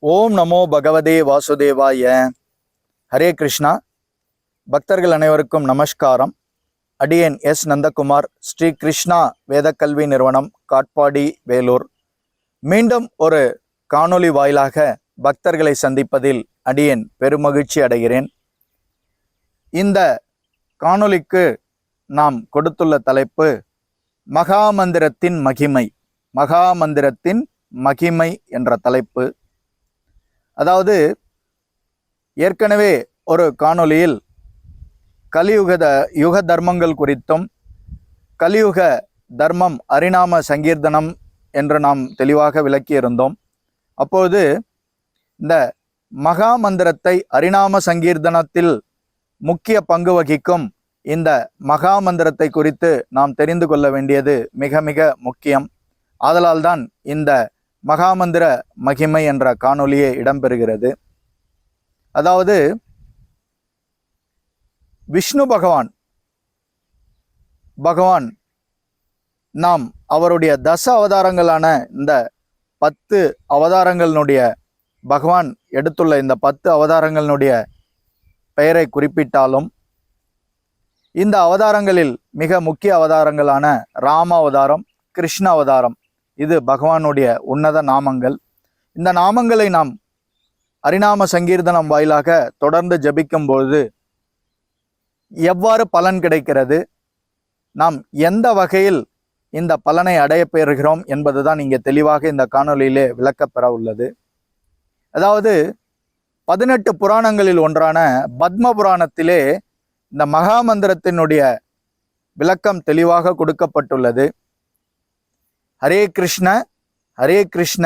ஓம் நமோ பகவதே வாசுதேவாய. ஹரே கிருஷ்ணா. பக்தர்கள் அனைவருக்கும் நமஸ்காரம். அடியன் எஸ் நந்தகுமார் ஸ்ரீ கிருஷ்ணா வேதக்கல்வி நிறுவனம் காட்பாடி வேலூர். மீண்டும் ஒரு காணொளி வாயிலாக பக்தர்களை சந்திப்பதில் அடியேன் பெருமகிழ்ச்சி அடைகிறேன். இந்த காணொளிக்கு நாம் கொடுத்துள்ள தலைப்பு மகாமந்திரத்தின் மகிமை மகாமந்திரத்தின் மகிமை என்ற தலைப்பு. அதாவது ஏற்கனவே ஒரு காணொளியில் கலியுக த- யுக தர்மங்கள் குறித்தும் கலியுக தர்மம் அரிநாம சங்கீர்த்தனம் என்று நாம் தெளிவாக விளக்கியிருந்தோம். அப்போது இந்த மகா மந்திரத்தை அரிநாம சங்கீர்த்தனத்தில் முக்கிய பங்கு வகிக்கும் இந்த மகா மந்திரத்தை குறித்து நாம் தெரிந்து கொள்ள வேண்டியது மிக மிக முக்கியம். ஆதலால்தான் இந்த மகாமந்திர மகிமை என்ற காணொளியே இடம்பெறுகிறது. அதாவது விஷ்ணு பகவான் பகவான் நாம் அவருடைய தச அவதாரங்களான இந்த பத்து அவதாரங்களினுடைய பகவான் எடுத்துள்ள இந்த பத்து அவதாரங்களினுடைய பெயரை குறிப்பிட்டாலும் இந்த அவதாரங்களில் மிக முக்கிய அவதாரங்களான ராம அவதாரம் கிருஷ்ண அவதாரம் இது பகவானுடைய உன்னத நாமங்கள். இந்த நாமங்களை நாம் அரிநாம சங்கீர்த்தனம் வாயிலாக தொடர்ந்து ஜபிக்கும் பொழுது எவ்வாறு பலன் கிடைக்கிறது? நாம் எந்த வகையில் இந்த பலனை அடைய பெறுகிறோம் என்பதுதான் இங்கே தெளிவாக இந்த காணொலியிலே விளக்கப்பெற உள்ளது. அதாவது பதினெட்டு புராணங்களில் ஒன்றான பத்ம புராணத்திலே இந்த மகாமந்திரத்தினுடைய விளக்கம் தெளிவாக கொடுக்கப்பட்டுள்ளது. ஹரே கிருஷ்ண ஹரே கிருஷ்ண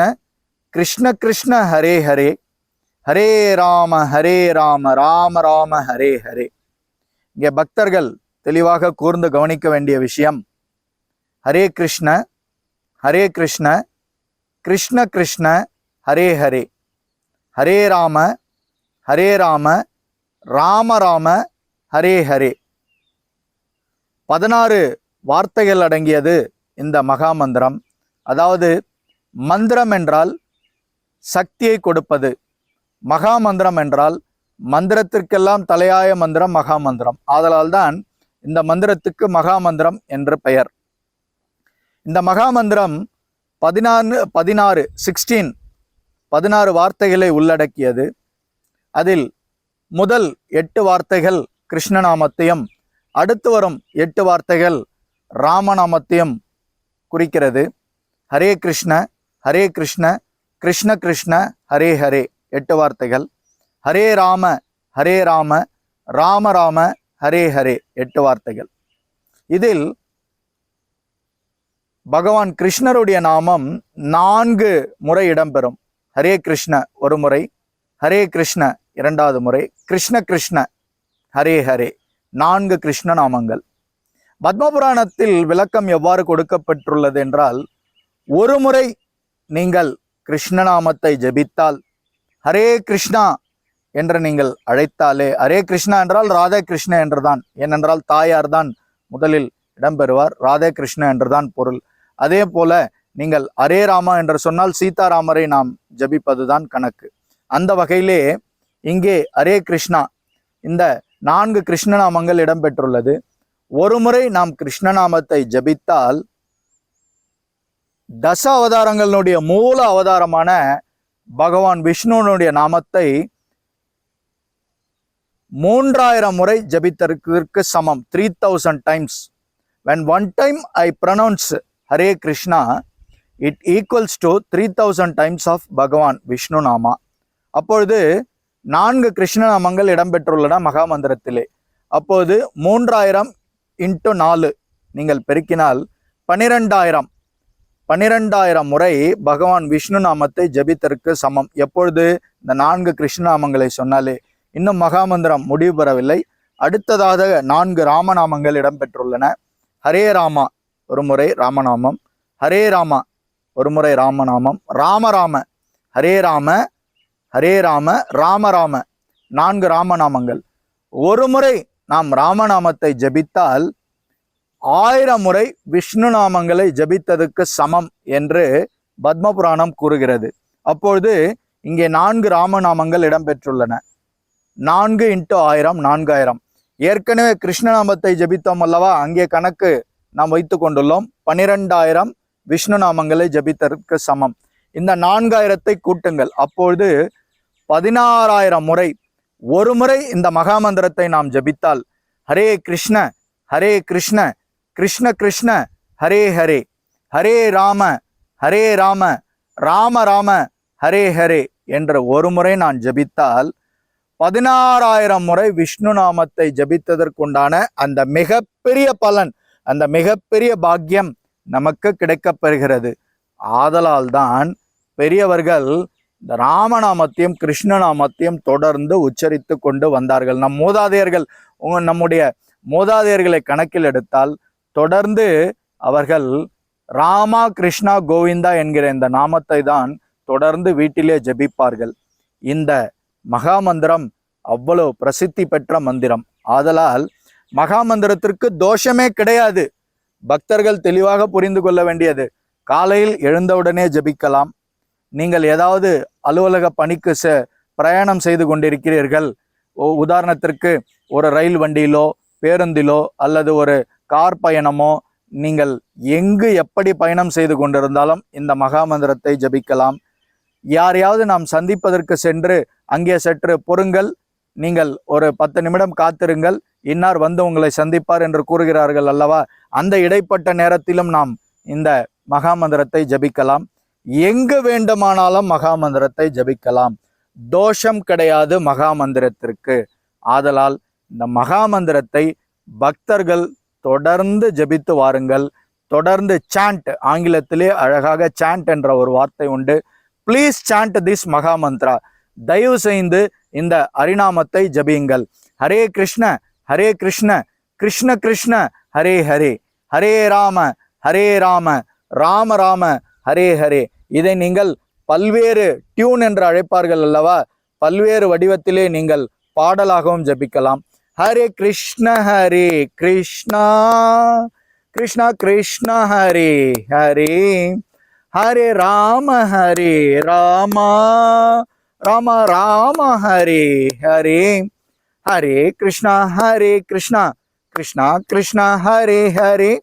கிருஷ்ண கிருஷ்ண ஹரே ஹரே. ஹரே ராம ஹரே ராம ராம ராம ஹரே ஹரே. இங்கே பக்தர்கள் தெளிவாக கூர்ந்து கவனிக்க வேண்டிய விஷயம் ஹரே கிருஷ்ண ஹரே கிருஷ்ண கிருஷ்ண கிருஷ்ண ஹரே ஹரே. ஹரே ராம ஹரே ராம ராம ராம ஹரே ஹரே. பதினாறு வார்த்தைகள் அடங்கியது இந்த மகாமந்திரம். அதாவது மந்திரம் என்றால் சக்தியை கொடுப்பது. மகாமந்திரம் என்றால் மந்திரத்திற்கெல்லாம் தலையாய மந்திரம் மகாமந்திரம். ஆதலால் தான் இந்த மந்திரத்துக்கு மகாமந்திரம் என்று பெயர். இந்த மகாமந்திரம் பதினாறு பதினாறு சிக்ஸ்டீன் பதினாறு வார்த்தைகளை உள்ளடக்கியது. அதில் முதல் எட்டு வார்த்தைகள் கிருஷ்ணநாமத்தையும் அடுத்து வரும் எட்டு வார்த்தைகள் ராமநாமத்தையும் குறிக்கிறது. ஹரே கிருஷ்ண ஹரே கிருஷ்ண கிருஷ்ண கிருஷ்ண ஹரே ஹரே. எட்டு வார்த்தைகள். ஹரே ராம ஹரே ராம ராம ராம ஹரே ஹரே. எட்டு வார்த்தைகள். இதில் பகவான் கிருஷ்ணருடைய நாமம் நான்கு முறை இடம்பெறும். ஹரே கிருஷ்ண ஒரு முறை ஹரே கிருஷ்ண இரண்டாவது முறை கிருஷ்ண கிருஷ்ண ஹரே ஹரே. நான்கு கிருஷ்ண நாமங்கள். பத்மபுராணத்தில் விளக்கம் எவ்வாறு கொடுக்கப்பட்டுள்ளது என்றால் ஒரு முறை நீங்கள் கிருஷ்ணநாமத்தை ஜெபித்தால் ஹரே கிருஷ்ணா என்று நீங்கள் அழைத்தாலே ஹரே கிருஷ்ணா என்றால் ராதே கிருஷ்ண என்றுதான் ஏனென்றால் தாயார் தான் முதலில் இடம்பெறுவார் ராதே கிருஷ்ண என்றுதான் பொருள். அதே போல நீங்கள் அரே ராமா என்று சொன்னால் சீதாராமரை நாம் ஜபிப்பதுதான் கணக்கு. அந்த வகையிலே இங்கே அரே கிருஷ்ணா இந்த நான்கு கிருஷ்ணநாமங்கள் இடம்பெற்றுள்ளது. ஒரு முறை நாம் கிருஷ்ணநாமத்தை ஜபித்தால் தச அவதாரங்களுடைய மூல அவதாரமான பகவான் விஷ்ணுனுடைய நாமத்தை மூன்றாயிரம் முறை ஜபித்தற்கு சமம் three thousand times when one time I pronounce Hare Krishna it equals to three thousand times of Bhagavan Vishnu nama அப்பொழுது நான்கு கிருஷ்ண நாமங்கள் இடம்பெற்றுள்ளன மகாமந்திரத்திலே. அப்போது மூன்றாயிரம் இன்ட்டு நாலு. நீங்கள் பெருக்கினால் பனிரெண்டாயிரம். பனிரெண்டாயிரம் முறை பகவான் விஷ்ணு நாமத்தை ஜபித்தற்கு சமம். எப்பொழுது? இந்த நான்கு கிருஷ்ணநாமங்களை சொன்னாலே. இன்னும் மகாமந்திரம் முடிவு பெறவில்லை. அடுத்ததாக நான்கு ராமநாமங்கள் இடம்பெற்றுள்ளன. ஹரே ராமா ஒரு முறை ராமநாமம். ஹரே ராமா ஒரு முறை ராமநாமம். ராமராம ஹரே ராம ஹரே ராம ராமராம நான்கு ராமநாமங்கள். ஒரு முறை நாம் ராமநாமத்தை ஜபித்தால் ஆயிரம் முறை விஷ்ணு நாமங்களை ஜபித்ததுக்கு சமம் என்று பத்மபுராணம் கூறுகிறது. அப்பொழுது இங்கே நான்கு ராமநாமங்கள் இடம்பெற்றுள்ளன. நான்கு இன்ட்டு ஆயிரம் நான்காயிரம் ஏற்கனவே கிருஷ்ணநாமத்தை ஜபித்தோம் அல்லவா? அங்கே கணக்கு நாம் வைத்து கொண்டுள்ளோம். பனிரெண்டாயிரம் விஷ்ணு நாமங்களை ஜபித்ததற்கு சமம். இந்த நான்காயிரத்தை கூட்டுங்கள். அப்பொழுது பதினாறாயிரம் முறை ஒரு முறை இந்த மகாமந்திரத்தை நாம் ஜபித்தால் ஹரே கிருஷ்ண ஹரே கிருஷ்ண கிருஷ்ண கிருஷ்ண ஹரே ஹரே. ஹரே ராம ஹரே ராம ராம ராம ஹரே ஹரே என்ற ஒரு முறை நான் ஜபித்தால் பதினாறாயிரம் முறை விஷ்ணு நாமத்தை ஜபித்ததற்குண்டான அந்த மிகப்பெரிய பலன் அந்த மிகப்பெரிய பாக்கியம் நமக்கு கிடைக்கப்பெறுகிறது ஆதலால்தான் ஆதலால் தான் பெரியவர்கள் இந்த ராமநாமத்தையும் கிருஷ்ணநாமத்தையும் தொடர்ந்து உச்சரித்து கொண்டு வந்தார்கள். நம் மூதாதையர்கள் உங்க நம்முடைய மூதாதையர்களை கணக்கில் எடுத்தால் தொடர்ந்து அவர்கள் ராமா கிருஷ்ணா கோவிந்தா என்கிற இந்த நாமத்தை தான் தொடர்ந்து வீட்டிலே ஜெபிப்பார்கள். இந்த மகாமந்திரம் அவ்வளவு பிரசித்தி பெற்ற மந்திரம். ஆதலால் மகாமந்திரத்திற்கு தோஷமே கிடையாது. பக்தர்கள் தெளிவாக புரிந்து கொள்ள வேண்டியது. காலையில் எழுந்தவுடனே ஜபிக்கலாம். நீங்கள் ஏதாவது அலுவலக பணிக்கு செ பிரயாணம் செய்து கொண்டிருக்கிறீர்கள். உ- உதாரணத்திற்கு ஒரு ரயில் வண்டியிலோ பேருந்திலோ அல்லது ஒரு கார் பயணமோ நீங்கள் எங்கு எப்படி பயணம் செய்து கொண்டிருந்தாலும் இந்த மகாமந்திரத்தை ஜபிக்கலாம். யாரையாவது நாம் சந்திப்பதற்கு சென்று அங்கே சற்று பொறுங்கள். நீங்கள் ஒரு பத்து நிமிடம் காத்திருங்கள். இன்னார் வந்து உங்களை சந்திப்பார் என்று கூறுகிறார்கள் அல்லவா? அந்த இடைப்பட்ட நேரத்திலும் நாம் இந்த மகாமந்திரத்தை ஜபிக்கலாம். எங்கு வேண்டுமானாலும் மகாமந்திரத்தை ஜபிக்கலாம். தோஷம் கிடையாது மகாமந்திரத்திற்கு. ஆதலால் இந்த மகாமந்திரத்தை பக்தர்கள் தொடர்ந்து ஜபித்து வாருங்கள். தொடர்ந்து சாண்ட் ஆங்கிலத்திலே அழகாக சாண்ட் என்ற ஒரு வார்த்தை உண்டு. Please chant this mahamantra. தயவு செய்து இந்த அரிநாமத்தை ஜபியுங்கள். ஹரே கிருஷ்ண ஹரே கிருஷ்ண கிருஷ்ண கிருஷ்ண ஹரே ஹரே. ஹரே ராம ஹரே ராம. ராம ராம. ஹரே ஹரே. இதை நீங்கள் பல்வேறு டியூன் என்று அழைப்பார்கள் அல்லவா? பல்வேறு வடிவத்திலே நீங்கள் பாடலாகவும் ஜபிக்கலாம். ஹரே கிருஷ்ண ஹரே கிருஷ்ணா. கிருஷ்ணா கிருஷ்ண ஹரே ஹரே. ஹரே ராம ஹரே ராமா. ராம ராம ஹரே ஹரே. ஹரே கிருஷ்ணா ஹரே கிருஷ்ணா. கிருஷ்ணா கிருஷ்ணா ஹரே ஹரே.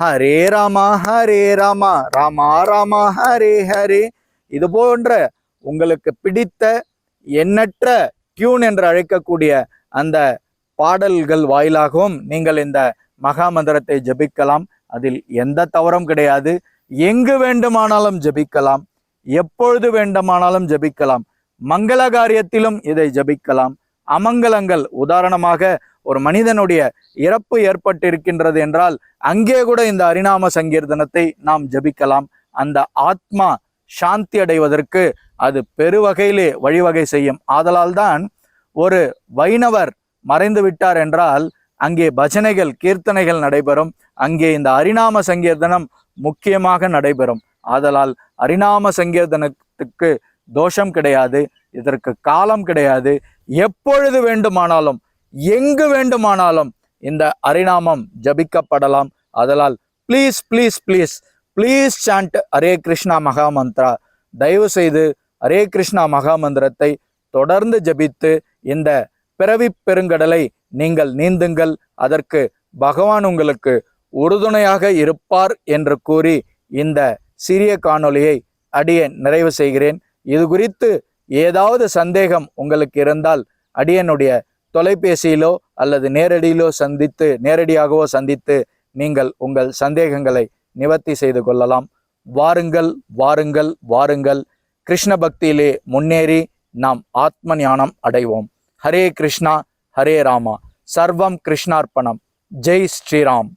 ஹரே ராமா ஹரே ராமா ராமா ராமா ஹரே ஹரே. இது போன்ற உங்களுக்கு பிடித்த எண்ணற்ற டியூன் என்று அழைக்கக்கூடிய அந்த பாடல்கள் வாயிலாகவும் நீங்கள் இந்த மகாமந்திரத்தை ஜபிக்கலாம். அதில் எந்த தவறும் கிடையாது. எங்கு வேண்டுமானாலும் ஜபிக்கலாம். எப்பொழுது வேண்டுமானாலும் ஜபிக்கலாம். மங்கள காரியத்திலும் இதை ஜபிக்கலாம். அமங்கலங்கள் உதாரணமாக ஒரு மனிதனுடைய இறப்பு ஏற்பட்டிருக்கின்றது என்றால் அங்கே கூட இந்த அரிநாம சங்கீர்த்தனத்தை நாம் ஜபிக்கலாம். அந்த ஆத்மா சாந்தி அடைவதற்கு அது பெருவகையிலே வழிவகை செய்யும். ஆதலால் தான் ஒரு வைணவர் மறைந்து விட்டார் என்றால் அங்கே பஜனைகள் கீர்த்தனைகள் நடைபெறும். அங்கே இந்த அரிநாம சங்கீர்த்தனம் முக்கியமாக நடைபெறும். ஆதலால் அரிநாம சங்கீர்த்தனத்துக்கு தோஷம் கிடையாது இதற்கு காலம் கிடையாது. எப்பொழுது வேண்டுமானாலும் எங்கு வேண்டுமானாலும் இந்த அரிநாமம் ஜபிக்கப்படலாம். அதனால் please please please please chant Hare Krishna mahamantra தயவு செய்து ஹரே கிருஷ்ணா மகாமந்திரத்தை தொடர்ந்து ஜபித்து இந்த பிறவி பெருங்கடலை நீங்கள் நீந்துங்கள். அதற்கு பகவான் உங்களுக்கு உறுதுணையாக இருப்பார் என்று கூறி இந்த சிறிய காணொளியை அடியன் நிறைவு செய்கிறேன். இது குறித்து ஏதாவது சந்தேகம் உங்களுக்கு இருந்தால் அடியனுடைய தொலைபேசியிலோ அல்லது நேரடியிலோ சந்தித்து நேரடியாகவோ சந்தித்து நீங்கள் உங்கள் சந்தேகங்களை நிவர்த்தி செய்து கொள்ளலாம். வாருங்கள் வாருங்கள் வாருங்கள். கிருஷ்ண பக்தியிலே முன்னேறி நாம் ஆத்ம ஞானம் அடைவோம். ஹரே கிருஷ்ணா ஹரே ராமா. சர்வம் கிருஷ்ணார்ப்பணம். ஜெய் ஸ்ரீராம்.